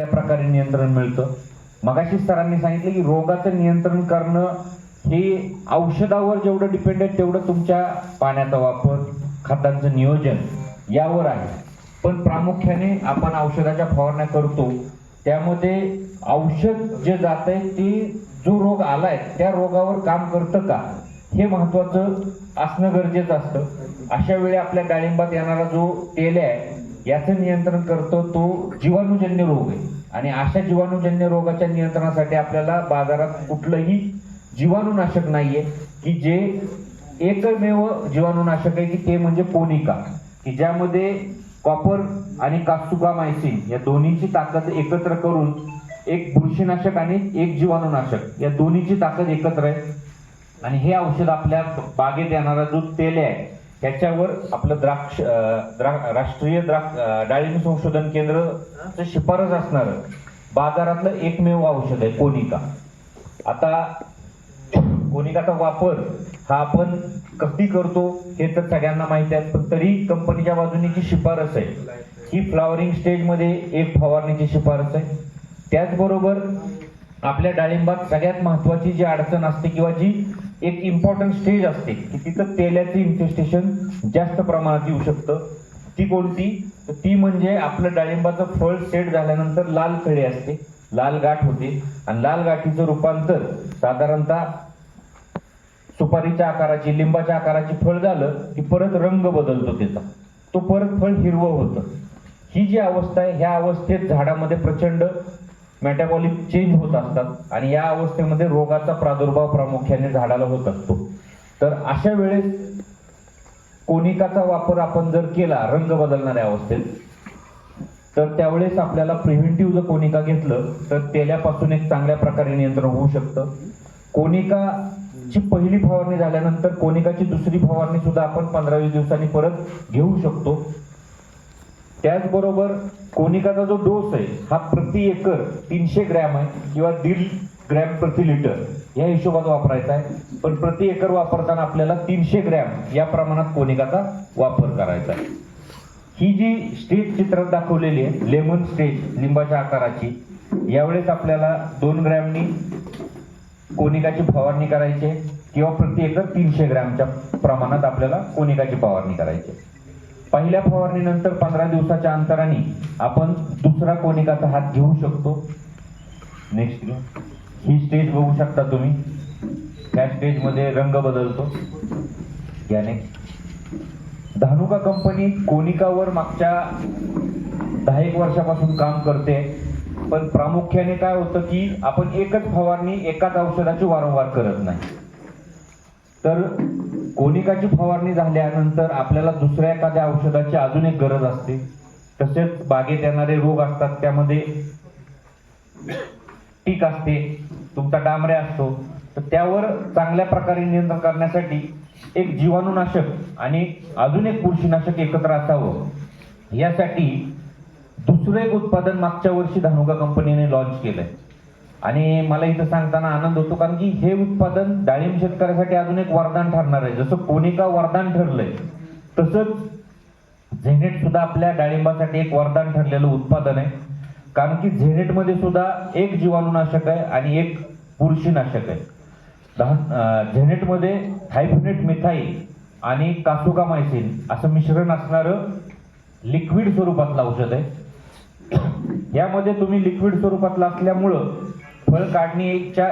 चांगल्या प्रकारे नियंत्रण मिळतं. मगाशी सरांनी सांगितलं की रोगाचं नियंत्रण करणं हे औषधावर जेवढं डिपेंड आहे तेवढं तुमच्या पाण्याचा वापर खतांचं नियोजन यावर आहे. पण प्रामुख्याने आपण औषधाच्या फवारण्या करतो. त्यामध्ये औषध जे जात आहे ते जो रोग आलाय त्या रोगावर काम करतं का? हे महत्वाचं असणं गरजेचं असतं. अशा वेळी आपल्या डाळिंबात येणारा जो तेल आहे याचं नियंत्रण करतो तो जीवाणूजन्य रोग आहे. आणि अशा जीवाणूजन्य रोगाच्या नियंत्रणासाठी आपल्याला बाजारात कुठलंही जीवाणूनाशक नाहीये की जे एकमेव जीवाणूनाशक आहे की ते म्हणजे कोनिका की ज्यामध्ये कॉपर आणि कास्तुकामायसिन या दोन्हीची ताकद एकत्र करून एक बुरशीनाशक आणि एक जीवाणूनाशक या दोन्हीची ताकद एकत्र आहे. आणि हे औषध आपल्या बागेत येणारा जो तेल आहे त्याच्यावर आपलं द्राक्ष द्रा- राष्ट्रीय द्राक्ष डाळिंब संशोधन केंद्र शिफारस असणार. बाजारातलं एकमेव औषध आहे कोनिका. आता कोनिकाचा वापर हा आपण कधी करतो हे तर सगळ्यांना माहिती आहे पण तरी कंपनीच्या बाजूने जी शिफारस आहे ही फ्लॉवरिंग स्टेजमध्ये एक फवारणीची शिफारस आहे. त्याचबरोबर आपल्या डाळिंबात सगळ्यात महत्वाची जी अडचण असते किंवा जी एक इम्पॉर्टंट स्टेज असते की तिथं तेलाचं इन्फेस्टेशन जास्त प्रमाणात येऊ शकतं. ती कोणती? तर ती म्हणजे आपलं डाळिंबाचं फळ सेट झाल्यानंतर लाल खळी असते. लाल गाठ होते. आणि लाल गाठीचं रूपांतर साधारणतः सुपारीच्या आकाराची लिंबाच्या आकाराची फळ झालं की परत रंग बदलतो त्याचा. तो परत फळ हिरवं होतं. ही जी अवस्था आहे ह्या अवस्थेत झाडामध्ये प्रचंड मेटाबॉलिक चेंज होत असतात आणि या अवस्थेमध्ये रोगाचा प्रादुर्भाव प्रामुख्याने झाडाला होत असतो. तर अशा वेळेस कोनिकाचा वापर आपण जर केला रंग बदलणाऱ्या अवस्थेत तर त्यावेळेस आपल्याला प्रिव्हेंटिव्ह जर कोनिका घेतलं तर तेल्यापासून एक चांगल्या प्रकारे नियंत्रण होऊ शकतं. कोनिकाची पहिली फवारणी झाल्यानंतर कोनिकाची दुसरी फवारणी सुद्धा आपण पंधरा वीस दिवसांनी परत घेऊ शकतो. त्याचबरोबर कोनिकाचा जो डोस आहे हा प्रति एकर तीनशे ग्रॅम आहे किंवा दीड ग्रॅम प्रति लिटर या हिशोबात वापरायचा आहे पण प्रति एकर वापरताना आपल्याला तीनशे ग्रॅम या प्रमाणात कोनिकाचा वापर करायचा आहे ही जी स्टेज चित्रात दाखवलेली आहे लेमन स्टेज लिंबाच्या आकाराची यावेळेस आपल्याला दोन ग्रॅमनी कोनिकाची फवारणी करायची आहे किंवा प्रति एकर तीनशे ग्रॅमच्या प्रमाणात आपल्याला कोनिकाची फवारणी करायची आहे. पहिल्या फवारणीनंतर पंधरा दिवसाच्या अंतराने आपण दुसरा कोनिकाचा हात घेऊ शकतो. नेक्स्ट ही स्टेज बघू शकता तुम्ही. त्या स्टेजमध्ये रंग बदलतो. याने धानुका कंपनी कोनिकावर मागच्या दहा एक वर्षापासून काम करते. पण प्रामुख्याने काय होतं की आपण एकच फवारणी एकाच औषधाची वारंवार करत नाही. तर कोनिकाची फवारणी झाल्यानंतर आपल्याला दुसऱ्या एखाद्या औषधाची अजून एक गरज असते. तसेच बागेत येणारे रोग असतात त्यामध्ये टीक असते तुमचा डांबरे असतो. तर त्यावर चांगल्या प्रकारे नियंत्रण करण्यासाठी एक जीवाणूनाशक आणि अजून एक बुरशीनाशक एकत्र असावं. यासाठी दुसरं एक उत्पादन मागच्या वर्षी धानुका कंपनीने लॉन्च केलंय. आणि मला इथं सांगताना आनंद होतो कारण की हे उत्पादन डाळिंब शेतकऱ्यासाठी अजून एक वरदान ठरणार आहे. जसं कोनिका वरदान ठरलंय तसंच झेनेट सुद्धा आपल्या डाळिंबासाठी एक वरदान ठरलेलं उत्पादन आहे. कारण की झेनेटमध्ये सुद्धा एक जीवाणूनाशक आहे आणि एक बुरशीनाशक आहे. झेनेटमध्ये हायफिनेट मिथाईल आणि कासुकामायसिन असं मिश्रण असणारं लिक्विड स्वरूपातलं औषध आहे. यामध्ये तुम्ही लिक्विड स्वरूपातलं असल्यामुळं फळ काढणीच्या